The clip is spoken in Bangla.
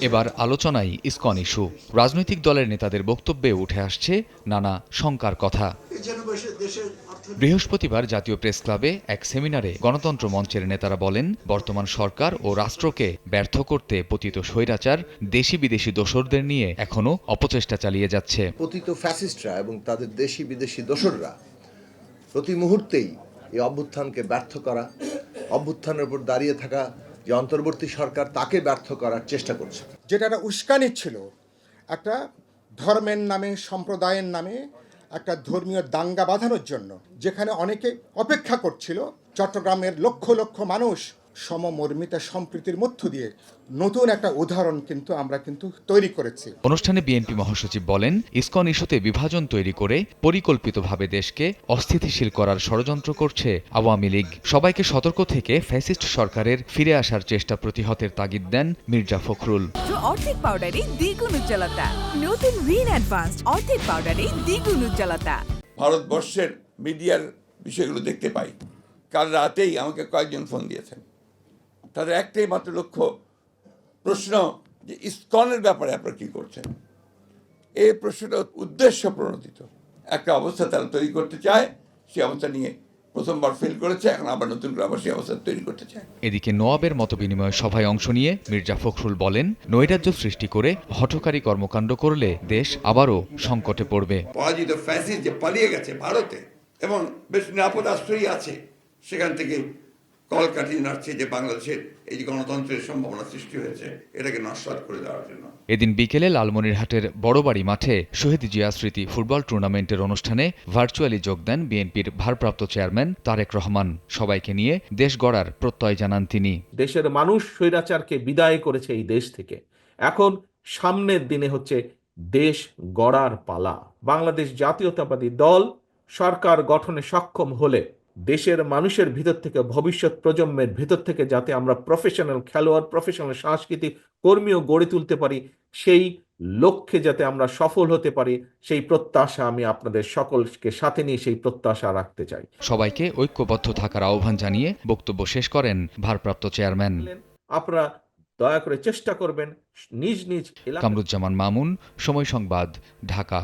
এবার আলোচনায় ইসকন ইস্যু। রাজনৈতিক দলের নেতাদের বক্তব্যে উঠে আসছে নানা শঙ্কার কথা। বৃহস্পতিবার জাতীয় প্রেস ক্লাবে এক সেমিনারে গণতন্ত্র মঞ্চের নেতারা বলেন বর্তমান সরকার ও রাষ্ট্রকে ব্যর্থ করতে পতিত স্বৈরাচার দেশি বিদেশি দোসরদের নিয়ে এখনও অপচেষ্টা চালিয়ে যাচ্ছে। পতিত ফ্যাসিস্টরা এবং তাদের দেশি বিদেশি দোসররা প্রতি মুহূর্তেই এই অভ্যুত্থানকে ব্যর্থ করা অভ্যুত্থানের উপর দাঁড়িয়ে থাকা যে অন্তর্বর্তী সরকার তাকে ব্যর্থ করার চেষ্টা করছে। যেটা একটা উস্কানি ছিল, একটা ধর্মের নামে, সম্প্রদায়ের নামে একটা ধর্মীয় দাঙ্গা বাঁধানোর জন্য, যেখানে অনেকে অপেক্ষা করছিল, চট্টগ্রামের লক্ষ লক্ষ মানুষ সমমর্মিতা সম্প্রীতির মধ্য দিয়ে নতুন একটা উদাহরণ কিন্তু আমরা কিন্তু তৈরি করেছি। অনুষ্ঠানে বিএনপি মহাসচিব বলেন ইসকন ইস্যুতে বিভাজন তৈরি করে পরিকল্পিতভাবে দেশকে অস্থিতিশীল করার ষড়যন্ত্র করছে আওয়ামী লীগ। সবাইকে সতর্ক থেকে ফ্যাসিস্ট সরকারের ফিরে আসার চেষ্টা প্রতিহতের তাগিদ দেন মির্জা ফখরুল। অর্ধেক পাউডারে দ্বিগুণ উজ্জ্বলতা। নতুন রিন অ্যাডভান্সড অর্ধেক পাউডারে দ্বিগুণ উজ্জ্বলতা। ভারতবর্ষের মিডিয়ার বিষয়গুলো দেখতে পাই। কাল রাতেই আমাকে কয়েকজন ফোন দিয়েছেন। তাদের একটাই মাত্র লক্ষ্য প্রশ্ন যে ইসকনের ব্যাপারে আপনারা কী করছেন? এই প্রশ্নটা উদ্দেশ্য প্রণোদিত। একটা অবস্থা তারা তৈরি করতে চায় সেই অবস্থা নিয়ে প্রথমবার ফেল করেছে এখন আবার নতুন করে আবার সেই অবস্থা তৈরি করতে চায়। এদিকে নোয়াবের মতো বিনিময় সভায় অংশ নিয়ে মির্জা ফখরুল বলেন নৈরাজ্য সৃষ্টি করে হঠকারী কর্মকাণ্ড করলে দেশ আবারও সংকটে পড়বে। পরাজিত ফ্যাসিস যে পালিয়ে গেছে ভারতে এবং বেশ নিরাপদ আশ্রয়ই আছে সেখান থেকে কল কাটিয়ে নাড়ছে যে বাংলাদেশের এই যে গণতন্ত্রের সম্ভাবনা সৃষ্টি হয়েছে এটাকে নস্বাত করে দেওয়ার জন্য। এদিন বিকেলে লালমনিরহাটের বড়বাড়ি মাঠে শহীদ জিয়া স্মৃতি ফুটবল টুর্নামেন্টের অনুষ্ঠানে ভার্চুয়ালি যোগ দেন বিএনপির ভারপ্রাপ্ত চেয়ারম্যান তারেক রহমান। সবাইকে নিয়ে দেশ গড়ার প্রত্যয় জানান তিনি। দেশের মানুষ স্বৈরাচারকে বিদায় করেছে এই দেশ থেকে। এখন সামনের দিনে হচ্ছে দেশ গড়ার পালা। বাংলাদেশ জাতীয়তাবাদী দল সরকার গঠনে সক্ষম হলে দেশের মানুষের ভিতর থেকে ভবিষ্যৎ প্রজন্মের ভিতর থেকে যাতে আমরা প্রফেশনাল খেলোয়াড় প্রফেশনাল সাংস্কৃতিক কর্মীও গড়ে তুলতে পারি সেই লক্ষ্যে যাতে আমরা সফল হতে পারি সেই প্রত্যাশা আমি আপনাদের সকলকে সাথে নিয়ে সেই প্রত্যাশা রাখতে চাই। সবাইকে ঐক্যবদ্ধ থাকার আহ্বান জানিয়ে বক্তব্য শেষ করেন ভারপ্রাপ্ত চেয়ারম্যান। আপনারা দয়া করে চেষ্টা করবেন নিজ নিজ কামরুজ্জামান মামুন সময় সংবাদ ঢাকা।